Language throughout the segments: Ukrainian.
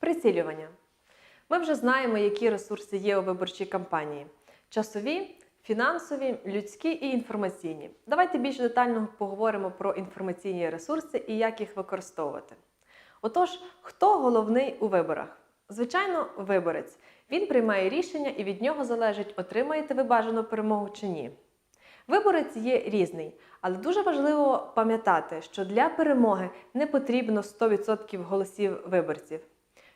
Прицілювання. Ми вже знаємо, які ресурси є у виборчій кампанії: часові, фінансові, людські і інформаційні. Давайте більш детально поговоримо про інформаційні ресурси і як їх використовувати. Отож, хто головний у виборах? Звичайно, виборець. Він приймає рішення і від нього залежить, отримаєте ви бажану перемогу чи ні. Виборець є різний, але дуже важливо пам'ятати, що для перемоги не потрібно 100% голосів виборців.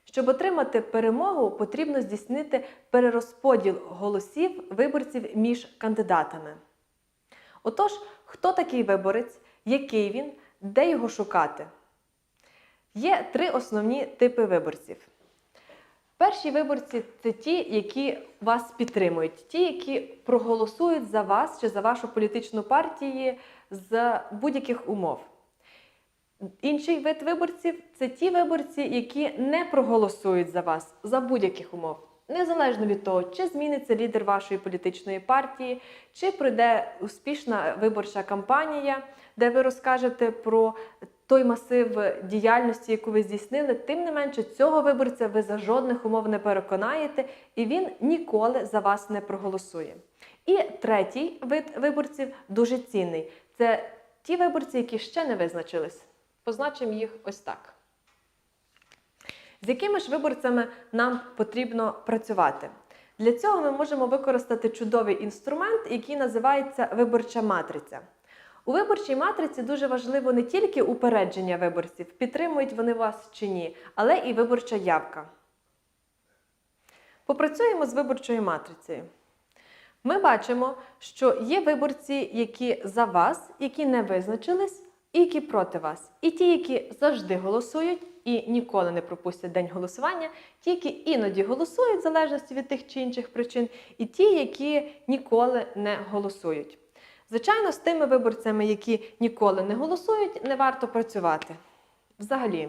Щоб отримати перемогу, потрібно здійснити перерозподіл голосів виборців між кандидатами. Отож, хто такий виборець, який він, де його шукати? Є три основні типи виборців. Перші виборці це ті, які вас підтримують, ті, які проголосують за вас чи за вашу політичну партію з будь-яких умов. Інший вид виборців це ті виборці, які не проголосують за вас за будь-яких умов. Незалежно від того, чи зміниться лідер вашої політичної партії, чи пройде успішна виборча кампанія, де ви розкажете про той масив діяльності, яку ви здійснили, тим не менше цього виборця ви за жодних умов не переконаєте, і він ніколи за вас не проголосує. І третій вид виборців дуже цінний це ті виборці, які ще не визначились. Позначимо їх ось так. З якими ж виборцями нам потрібно працювати? Для цього ми можемо використати чудовий інструмент, який називається виборча матриця. У виборчій матриці дуже важливо не тільки упередження виборців, підтримують вони вас чи ні, але і виборча явка. Попрацюємо з виборчою матрицею. Ми бачимо, що є виборці, які за вас, які не визначились, і які проти вас. І ті, які завжди голосують і ніколи не пропустять день голосування, ті, які іноді голосують в залежності від тих чи інших причин, і ті, які ніколи не голосують. Звичайно, з тими виборцями, які ніколи не голосують, не варто працювати. Взагалі.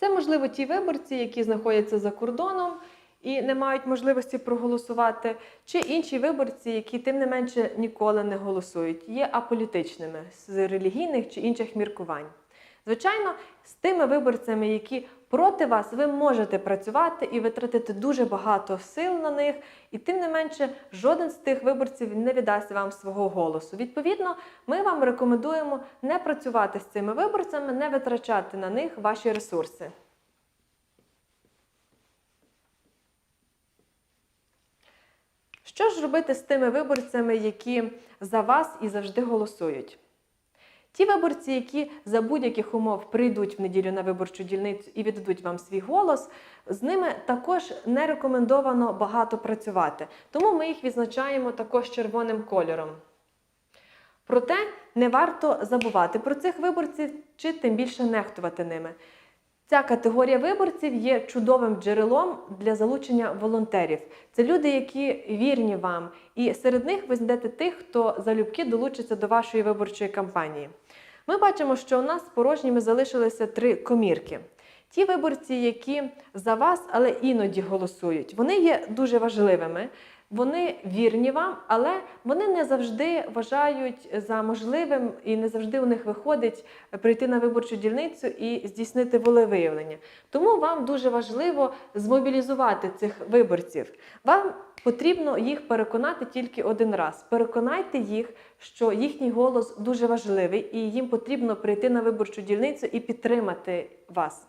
Це, можливо, ті виборці, які знаходяться за кордоном і не мають можливості проголосувати, чи інші виборці, які тим не менше ніколи не голосують, є аполітичними з релігійних чи інших міркувань. Звичайно, з тими виборцями, які проти вас, ви можете працювати і витратити дуже багато сил на них, і тим не менше, жоден з тих виборців не віддасть вам свого голосу. Відповідно, ми вам рекомендуємо не працювати з цими виборцями, не витрачати на них ваші ресурси. Що ж робити з тими виборцями, які за вас і завжди голосують? Ті виборці, які за будь-яких умов прийдуть в неділю на виборчу дільницю і віддадуть вам свій голос, з ними також не рекомендовано багато працювати. Тому ми їх відзначаємо також червоним кольором. Проте не варто забувати про цих виборців чи тим більше нехтувати ними. Ця категорія виборців є чудовим джерелом для залучення волонтерів. Це люди, які вірні вам, і серед них ви знайдете тих, хто залюбки долучиться до вашої виборчої кампанії. Ми бачимо, що у нас порожніми залишилися три комірки. Ті виборці, які за вас, але іноді голосують, вони є дуже важливими. Вони вірні вам, але вони не завжди вважають за можливим і не завжди у них виходить прийти на виборчу дільницю і здійснити волевиявлення. Тому вам дуже важливо змобілізувати цих виборців. Вам потрібно їх переконати тільки один раз. Переконайте їх, що їхній голос дуже важливий, і їм потрібно прийти на виборчу дільницю і підтримати вас.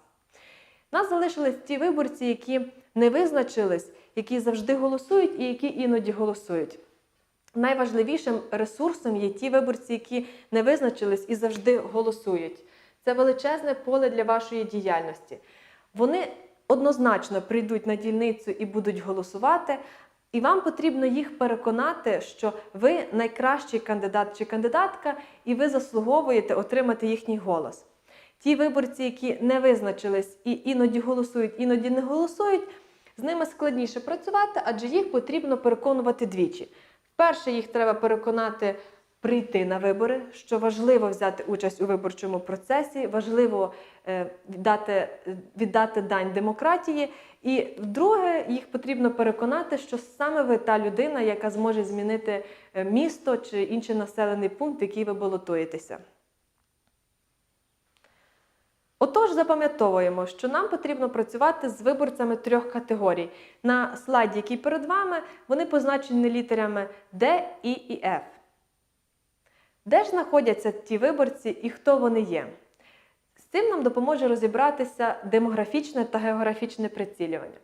Нас залишились ті виборці, які не визначились, які завжди голосують і які іноді голосують. Найважливішим ресурсом є ті виборці, які не визначились і завжди голосують. Це величезне поле для вашої діяльності. Вони однозначно прийдуть на дільницю і будуть голосувати, і вам потрібно їх переконати, що ви найкращий кандидат чи кандидатка, і ви заслуговуєте отримати їхній голос. Ті виборці, які не визначились і іноді голосують, іноді не голосують, з ними складніше працювати, адже їх потрібно переконувати двічі. Вперше їх треба переконати прийти на вибори, що важливо взяти участь у виборчому процесі, важливо е, віддати, віддати дань демократії. І вдруге, їх потрібно переконати, що саме ви та людина, яка зможе змінити е, місто чи інший населений пункт, який ви балотуєтеся. Отож, запам'ятовуємо, що нам потрібно працювати з виборцями трьох категорій. На слайді, який перед вами, вони позначені літерами D, І і F. Де ж знаходяться ті виборці і хто вони є? З цим нам допоможе розібратися демографічне та географічне прицілювання.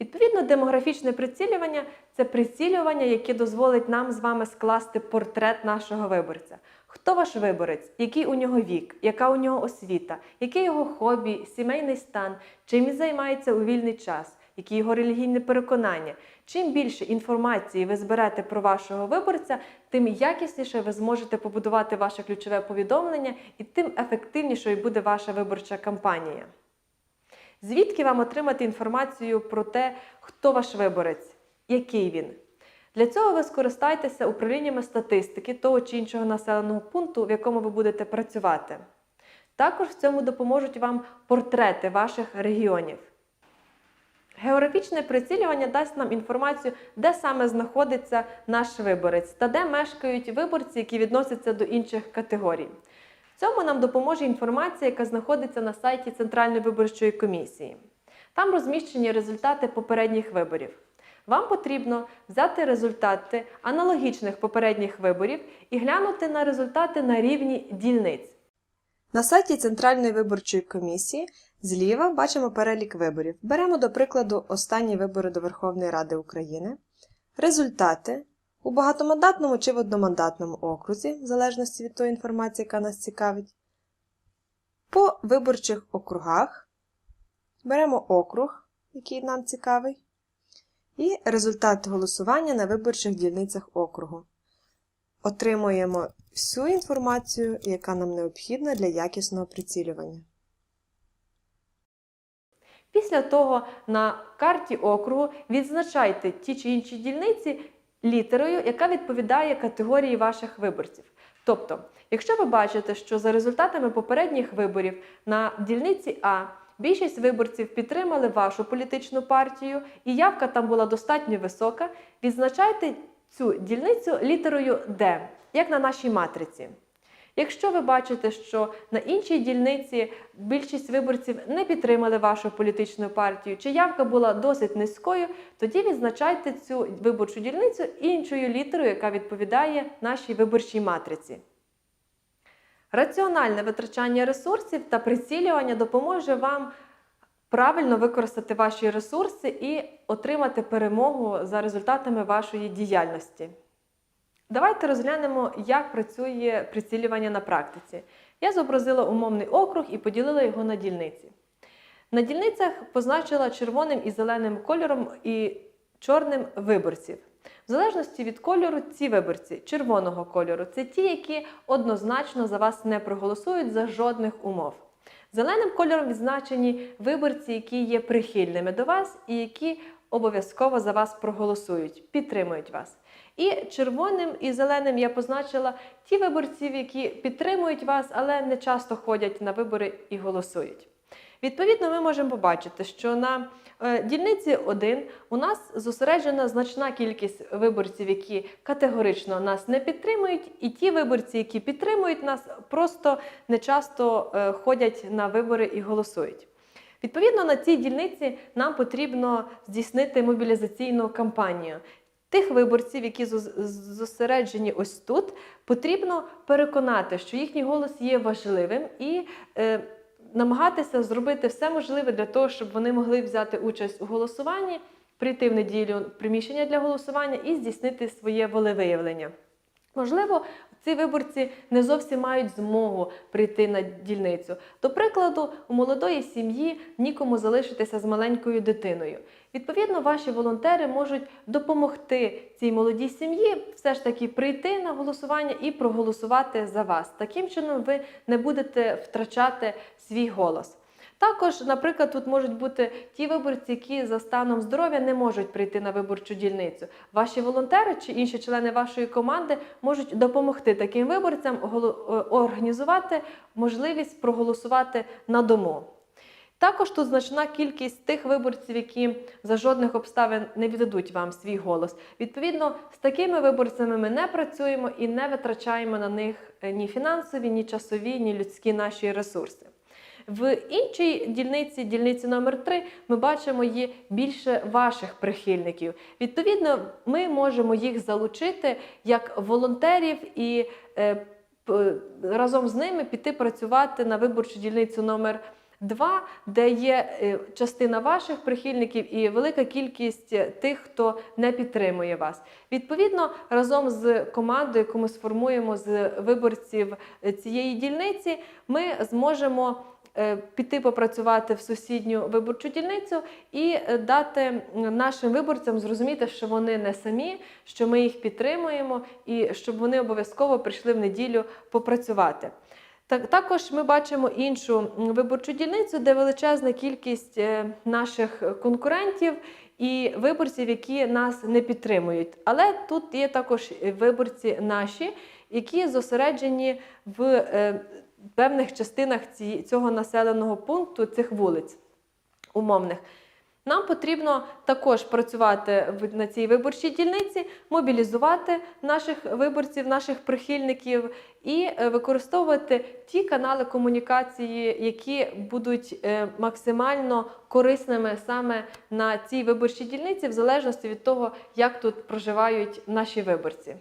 Відповідно, демографічне прицілювання це прицілювання, яке дозволить нам з вами скласти портрет нашого виборця. Хто ваш виборець, який у нього вік, яка у нього освіта, яке його хобі, сімейний стан, чим він займається у вільний час, які його релігійні переконання. Чим більше інформації ви зберете про вашого виборця, тим якісніше ви зможете побудувати ваше ключове повідомлення і тим ефективнішою буде ваша виборча кампанія. Звідки вам отримати інформацію про те, хто ваш виборець, який він? Для цього ви скористайтеся управліннями статистики того чи іншого населеного пункту, в якому ви будете працювати. Також в цьому допоможуть вам портрети ваших регіонів. Географічне прицілювання дасть нам інформацію, де саме знаходиться наш виборець та де мешкають виборці, які відносяться до інших категорій. В цьому нам допоможе інформація, яка знаходиться на сайті Центральної виборчої комісії. Там розміщені результати попередніх виборів. Вам потрібно взяти результати аналогічних попередніх виборів і глянути на результати на рівні дільниць. На сайті Центральної виборчої комісії зліва бачимо перелік виборів. Беремо, до прикладу, останні вибори до Верховної Ради України. Результати у багатомандатному чи в одномандатному окрузі, в залежності від тої інформації, яка нас цікавить. По виборчих округах беремо округ, який нам цікавий, і результат голосування на виборчих дільницях округу. Отримуємо всю інформацію, яка нам необхідна для якісного прицілювання. Після того на карті округу відзначайте ті чи інші дільниці літерою, яка відповідає категорії ваших виборців. Тобто, якщо ви бачите, що за результатами попередніх виборів на дільниці А більшість виборців підтримали вашу політичну партію, і явка там була достатньо висока, відзначайте цю дільницю літерою Д, як на нашій матриці. Якщо ви бачите, що на іншій дільниці більшість виборців не підтримали вашу політичну партію, чи явка була досить низькою, тоді відзначайте цю виборчу дільницю іншою літерою, яка відповідає нашій виборчій матриці. Раціональне витрачання ресурсів та прицілювання допоможе вам правильно використати ваші ресурси і отримати перемогу за результатами вашої діяльності. Давайте розглянемо, як працює прицілювання на практиці. Я зобразила умовний округ і поділила його на дільниці. На дільницях позначила червоним і зеленим кольором і чорним виборців. В залежності від кольору, ці виборці червоного кольору це ті, які однозначно за вас не проголосують за жодних умов. Зеленим кольором відзначені виборці, які є прихильними до вас і які обов'язково за вас проголосують, підтримують вас. І червоним і зеленим я позначила ті виборців, які підтримують вас, але не часто ходять на вибори і голосують. Відповідно, ми можемо побачити, що на е, дільниці 1 у нас зосереджена значна кількість виборців, які категорично нас не підтримують, і ті виборці, які підтримують нас, просто не часто е, ходять на вибори і голосують. Відповідно, на цій дільниці нам потрібно здійснити мобілізаційну кампанію. Тих виборців, які зосереджені ось тут, потрібно переконати, що їхній голос є важливим і е, намагатися зробити все можливе для того, щоб вони могли взяти участь у голосуванні, прийти в неділю приміщення для голосування і здійснити своє волевиявлення. Можливо, ці виборці не зовсім мають змогу прийти на дільницю. До прикладу, у молодої сім'ї нікому залишитися з маленькою дитиною. Відповідно, ваші волонтери можуть допомогти цій молодій сім'ї все ж таки прийти на голосування і проголосувати за вас. Таким чином, ви не будете втрачати свій голос. Також, наприклад, тут можуть бути ті виборці, які за станом здоров'я не можуть прийти на виборчу дільницю. Ваші волонтери чи інші члени вашої команди можуть допомогти таким виборцям організувати можливість проголосувати на дому. Також тут значна кількість тих виборців, які за жодних обставин не віддадуть вам свій голос. Відповідно, з такими виборцями ми не працюємо і не витрачаємо на них ні фінансові, ні часові, ні людські наші ресурси. В іншій дільниці, дільниці номер 3, ми бачимо є більше ваших прихильників. Відповідно, ми можемо їх залучити як волонтерів і е, разом з ними піти працювати на виборчу дільницю номер 2, де є е, частина ваших прихильників і велика кількість е, тих, хто не підтримує вас. Відповідно, разом з командою, яку ми сформуємо з виборців е, цієї дільниці, ми зможемо піти попрацювати в сусідню виборчу дільницю і дати нашим виборцям зрозуміти, що вони не самі, що ми їх підтримуємо, і щоб вони обов'язково прийшли в неділю попрацювати. Так, також ми бачимо іншу виборчу дільницю, де величезна кількість е, наших конкурентів і виборців, які нас не підтримують. Але тут є також виборці наші, які зосереджені в е, певних частинах цього населеного пункту, цих вулиць умовних. Нам потрібно також працювати на цій виборчій дільниці, мобілізувати наших виборців, наших прихильників і е, використовувати ті канали комунікації, які будуть е, максимально корисними саме на цій виборчій дільниці, в залежності від того, як тут проживають наші виборці.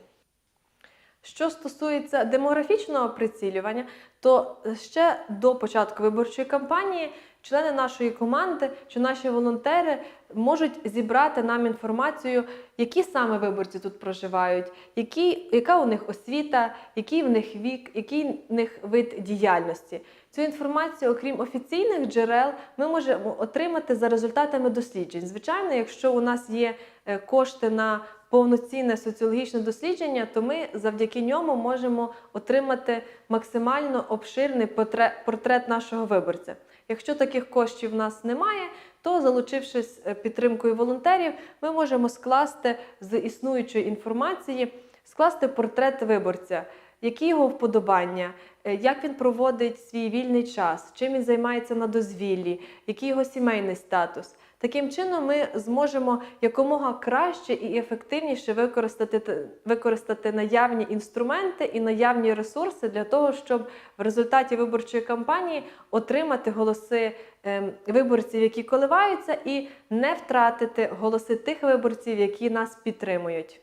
Що стосується демографічного прицілювання, то ще до початку виборчої кампанії члени нашої команди чи наші волонтери можуть зібрати нам інформацію, які саме виборці тут проживають, які, яка у них освіта, який в них вік, який в них вид діяльності. Цю інформацію, окрім офіційних джерел, ми можемо отримати за результатами досліджень. Звичайно, якщо у нас є е, кошти на повноцінне соціологічне дослідження, то ми завдяки ньому можемо отримати максимально обширний портрет нашого виборця. Якщо таких коштів в нас немає, то залучившись е, підтримкою волонтерів, ми можемо скласти з існуючої інформації, скласти портрет виборця, які його вподобання, е, як він проводить свій вільний час, чим він займається на дозвіллі, який його сімейний статус. Таким чином, ми зможемо якомога краще і ефективніше використати, використати наявні інструменти і наявні ресурси для того, щоб в результаті виборчої кампанії отримати голоси ем, виборців, які коливаються, і не втратити голоси тих виборців, які нас підтримують.